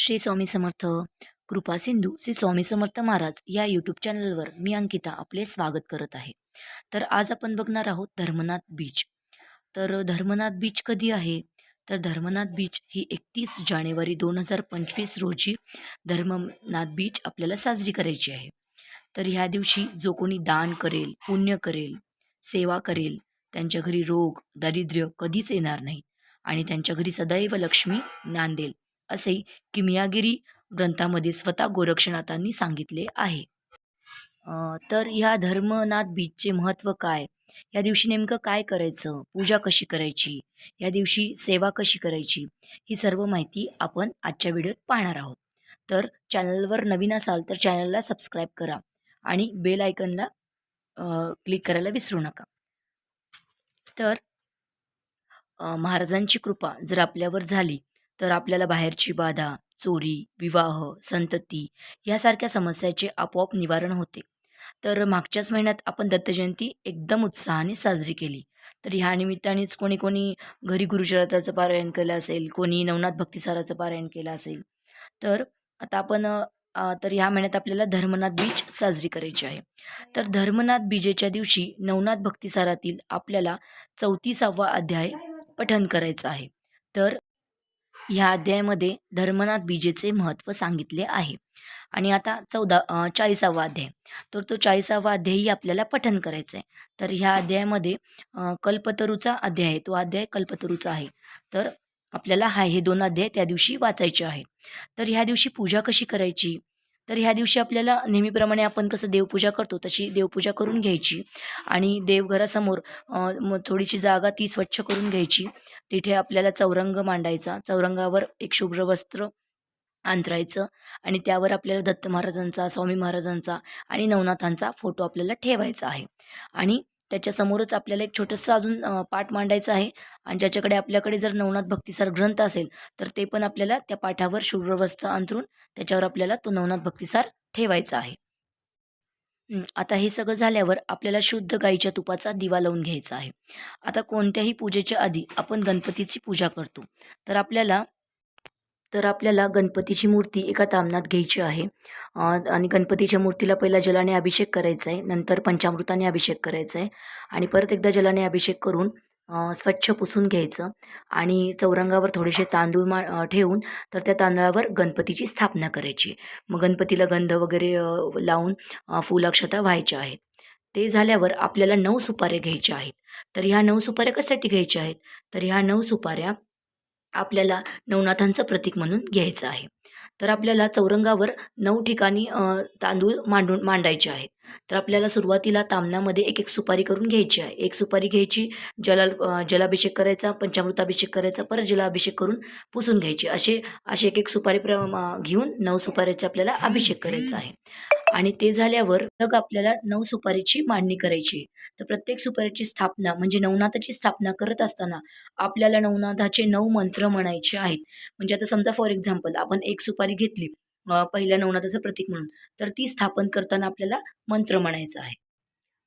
श्री स्वामी समर्थ कृपा सिंधू श्री स्वामी समर्थ महाराज या यूट्यूब चॅनलवर मी अंकिता आपले स्वागत करत आहे. तर आज आपण बघणार आहोत धर्मनाथ बीच. तर धर्मनाथ बीच कधी आहे? तर धर्मनाथ बीच ही एकतीस जानेवारी दोन हजार पंचवीस रोजी धर्मनाथ बीच आपल्याला साजरी करायची आहे. तर ह्या दिवशी जो कोणी दान करेल पुण्य करेल सेवा करेल त्यांच्या घरी रोग दारिद्र्य कधीच येणार नाही आणि त्यांच्या घरी सदैव लक्ष्मी नांदेल. असे किमयागिरी ग्रंथामध्ये स्वतः गोरक्षनाथांनी सांगितले आहे. तर ह्या धर्मनाथ बीचचे महत्त्व काय? या दिवशी नेमकं काय करायचं? पूजा कशी करायची? या दिवशी सेवा कशी करायची? ही सर्व माहिती आपण आजच्या व्हिडिओत पाहणार आहोत. तर चॅनलवर नवीन असाल तर चॅनलला सबस्क्राईब करा आणि बेल आयकनला क्लिक करायला विसरू नका. तर महाराजांची कृपा जर आपल्यावर झाली तर आपल्याला बाहेरची बाधा चोरी विवाह संतती यासारख्या समस्याचे आपोआप निवारण होते. तर मागच्याच महिन्यात आपण दत्तजयंती एकदम उत्साहाने साजरी केली. तर ह्या निमित्तानेच कोणी कोणी घरी गुरुचरित्राचं पारायण केलं असेल कोणी नवनाथ भक्तिसाराचं पारायण केलं असेल. तर आता आपण तर ह्या महिन्यात आपल्याला धर्मनाथ बीज साजरी करायची आहे. तर धर्मनाथ बीजेच्या दिवशी नवनाथ भक्तिसारातील आपल्याला चौतीसावा अध्याय पठन करायचं आहे. तर ह्या अध्यायामध्ये धर्मनाथ बीजेचे महत्त्व सांगितले आहे. आणि आता चौदा चाळीसावा अध्याय. तर तो चाळीसावा अध्यायही आपल्याला पठन करायचा आहे तर ह्या अध्यायामध्ये कल्पतरूचा अध्याय आहे. तो अध्याय कल्पतरूचा आहे. तर आपल्याला हा हे दोन अध्याय त्या दिवशी वाचायचे आहेत. तर ह्या दिवशी पूजा कशी करायची? तर ह्या दिवशी आपल्याला नेहमीप्रमाणे आपण कसं देवपूजा करतो तशी देवपूजा करून घ्यायची. आणि देवघरासमोर मग थोडीशी जागा ती स्वच्छ करून घ्यायची. तिथे आपल्याला चौरंग मांडायचा. चौरंगावर एक शुभ्र वस्त्र अंतरायचं आणि त्यावर आपल्याला दत्त महाराजांचा स्वामी महाराजांचा आणि नवनाथांचा फोटो आपल्याला ठेवायचा आहे. आणि त्याच्यासमोरच आपल्याला एक छोटंसं अजून पाठ मांडायचं आहे. आणि ज्याच्याकडे आपल्याकडे जर नवनाथ भक्तिसार ग्रंथ असेल तर ते पण आपल्याला त्या पाठावर शुभ्रवस्त्र अंतरून त्याच्यावर आपल्याला तो नवनाथ भक्तिसार ठेवायचा आहे. आता हे सगळं झाल्यावर आपल्याला शुद्ध गाईच्या तुपाचा दिवा लावून घ्यायचा आहे. आता कोणत्याही पूजेच्या आधी आपण गणपतीची पूजा करतो. तर आपल्याला तर आपल्याला गणपतीची मूर्ती एका तामणात घ्यायची आहे. आणि गणपतीच्या मूर्तीला पहिला जलाने अभिषेक करायचा आहे. नंतर पंचामृताने अभिषेक करायचा आहे. आणि परत एकदा जलाने अभिषेक करून स्वच्छ पुसून घ्यायचं आणि चौरंगावर थोडेसे तांदूळ मा ठेवून तर त्या तांदळावर गणपतीची स्थापना करायची. मग गणपतीला गंध वगैरे लावून फुलाक्षता व्हायच्या आहेत. ते झाल्यावर आपल्याला नऊ सुपाऱ्या घ्यायच्या आहेत. तर ह्या नऊ सुपाऱ्या कशासाठी घ्यायच्या आहेत? तर ह्या नऊ सुपाऱ्या आपल्याला नवनाथांचं प्रतीक म्हणून घ्यायचं आहे. तर आपल्याला चौरंगावर नऊ ठिकाणी तांदूळ मांडून मांडायचे आहेत. तर आपल्याला सुरुवातीला तामणामध्ये एक एक सुपारी करून घ्यायची आहे. एक सुपारी घ्यायची जला जलाभिषेक करायचा पंचामृताभिषेक करायचा परत जलाभिषेक करून पुसून घ्यायची. असे असे एक एक सुपारी प्र घेऊन नऊ सुपारीचा आपल्याला अभिषेक करायचा आहे. आणि ते झाल्यावर मग आपल्याला नऊ सुपारीची मांडणी करायची. आहे. तर प्रत्येक सुपारीची स्थापना म्हणजे नवनाथाची स्थापना करत असताना आपल्याला नवनाथाचे नऊ मंत्र म्हणायचे आहेत. म्हणजे आता समजा फॉर एक्झाम्पल आपण एक सुपारी घेतली पहिल्या नवनाथाचं प्रतीक म्हणून तर ती स्थापन करताना आपल्याला मंत्र म्हणायचा आहे.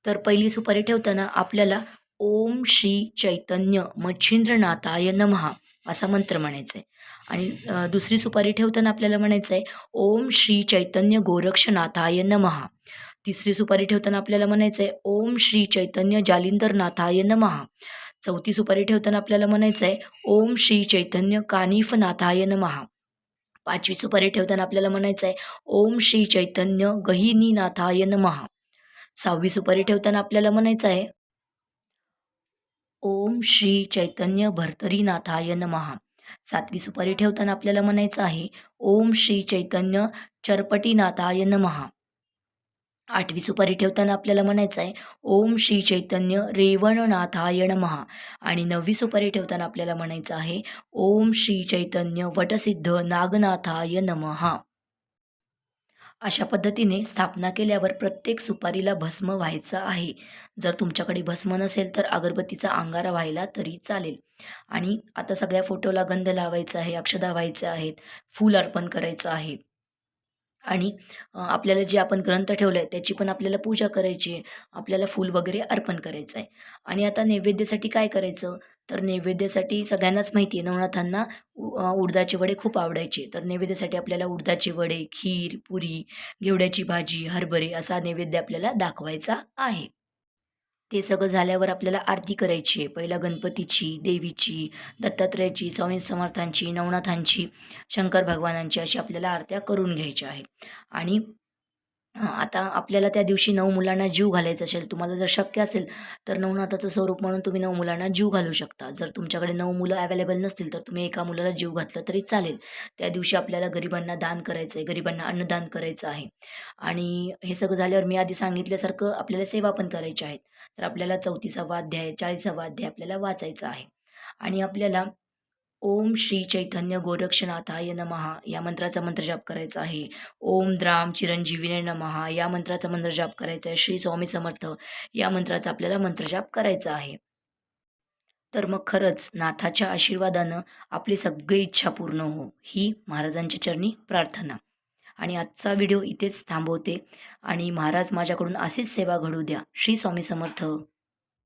तर पहिली सुपारी ठेवताना आपल्याला ओम श्री चैतन्य मच्छिंद्रनाथाय नमहा असा मंत्र म्हणायचा आहे आणि दुसरी सुपारी ठेवताना आपल्याला म्हणायचं आहे ओम श्री चैतन्य गोरक्षनाथाय नमहा तिसरी सुपारी ठेवताना आपल्याला म्हणायचं आहे ओम श्री चैतन्य जालिंदरनाथाय नमहा चौथी सुपारी ठेवताना आपल्याला म्हणायचं आहे ओम श्री चैतन्य कानिफनाथाय नमहा पाचवी सुपारी ठेवताना आपल्याला म्हणायचं आहे ओम श्री चैतन्य गहिनीनाथाय नमहा सहावी सुपारी ठेवताना आपल्याला म्हणायचं आहे ओम श्री चैतन्य भर्तरीनाथाय नमहा सातवी सुपारी ठेवताना आपल्याला म्हणायचं आहे ओम श्री चैतन्य चरपटीनाथाय नमहा आठवी सुपारी ठेवताना आपल्याला म्हणायचं आहे ओम श्री चैतन्य रेवणनाथाय नमहा आणि नववी सुपारी ठेवताना आपल्याला म्हणायचं आहे ओम श्री चैतन्य वटसिद्ध नागनाथाय नमहा अशा पद्धतीने स्थापना केल्यावर प्रत्येक सुपारीला भस्म व्हायचं आहे. जर तुमच्याकडे भस्म नसेल तर अगरबत्तीचा अंगारा व्हायला तरी चालेल. आणि आता सगळ्या फोटोला गंध लावायचा आहे अक्षदा व्हायचं आहेत फूल अर्पण करायचं आहे. आणि आपल्याला जे आपण ग्रंथ ठेवलं आहे त्याची पण आपल्याला पूजा करायची आहे. आपल्याला फूल वगैरे अर्पण करायचं आहे. आणि आता नैवेद्यासाठी काय करायचं? तर नैवेद्यासाठी सगळ्यांनाच माहिती आहे. नवनाथांना उडदाचे वडे खूप आवडायचे. तर नैवेद्यासाठी आपल्याला उडदाचे वडे खीर पुरी घेवड्याची भाजी हरभरे असा नैवेद्य आपल्याला दाखवायचा आहे. ते सगळं झाल्यावर आपल्याला आरती करायची आहे. पहिला गणपतीची देवीची दत्तात्रयाची स्वामी समर्थांची नवनाथांची शंकर भगवानांची अशी आपल्याला आरत्या करून घ्यायच्या आहेत. आणि आता आपल्याला त्या दिवशी नऊ मुलांना जीव घालायचा असेल तुम्हाला जर शक्य असेल तर नवनाथाचं स्वरूप म्हणून तुम्ही नऊ मुलांना जीव घालू शकता. जर तुमच्याकडे नऊ मुलं अवेलेबल नसतील तर तुम्ही एका मुलाला जीव घातला तरी चालेल. त्या दिवशी आपल्याला गरिबांना दान करायचं आहे गरिबांना अन्नदान करायचं आहे. आणि हे सगळं झाल्यावर मी आधी सांगितल्यासारखं आपल्याला सेवा पण करायच्या आहेत तर आपल्याला चौथीचा अध्याय चाळीसावा अध्याय आपल्याला वाचायचा आहे. आणि आपल्याला ओम श्री चैतन्य गोरक्षनाथाय नमहा या मंत्राचा मंत्रजाप करायचा आहे. ओम द्राम चिरंजीवीने नमहा या मंत्राचा मंत्रजाप करायचा आहे. श्री स्वामी समर्थ. या मंत्राचा आपल्याला मंत्रजाप करायचा आहे. तर मग खरंच नाथाच्या आशीर्वादानं आपली सगळी इच्छा पूर्ण हो. ही महाराजांच्या चरणी प्रार्थना. आणि आजचा व्हिडिओ इथेच थांबवते. आणि महाराज माझ्याकडून अशीच सेवा घडू द्या. श्री स्वामी समर्थ.